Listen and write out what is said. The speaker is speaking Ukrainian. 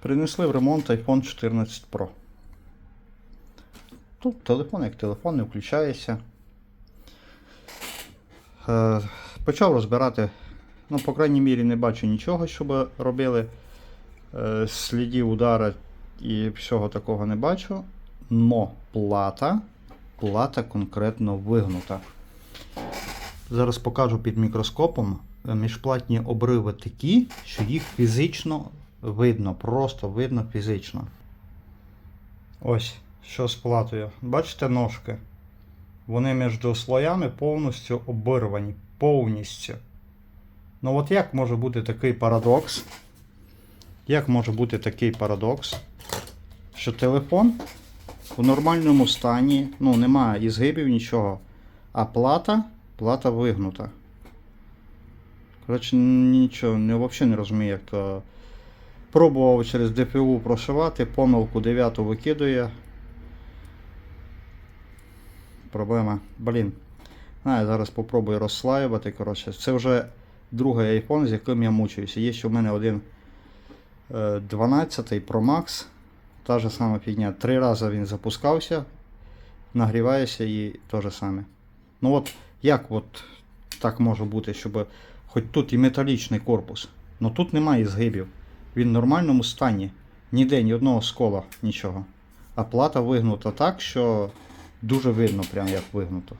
Принесли в ремонт iPhone 14 Pro. Тут телефон як телефон не включається. Е, почав розбирати. Ну, по крайній мірі, не бачу нічого, щоб робили. Е, слідів удара і всього такого не бачу. Но плата, плата конкретно вигнута. Зараз покажу під мікроскопом. Е, Міжплатні обриви такі, що їх фізично видно, просто видно фізично. Ось, що з платою. Бачите ножки? Вони між слоями повністю обірвані. Повністю. Ну от як може бути такий парадокс? Як може бути такий парадокс, що телефон у нормальному стані, ну, немає і згибів, нічого, а плата, плата вигнута. Коротше, нічого, взагалі не розумію, як то. Пробував через ДПУ прошивати, помилку 9 викидує. Проблема. Блін. А, я зараз попробую розслаювати. Коротше. Це вже другий iPhone, з яким я мучуюся. Є ще в мене один е, 12 Pro Max. Та ж сама фігня. Три рази він запускався, нагрівається і те же саме. Ну от як от так може бути, щоб хоч тут і металічний корпус, але тут немає згибів. Він в нормальному стані. Ніде ні одного скола, нічого. А плата вигнута так, що дуже видно, прям як вигнуто.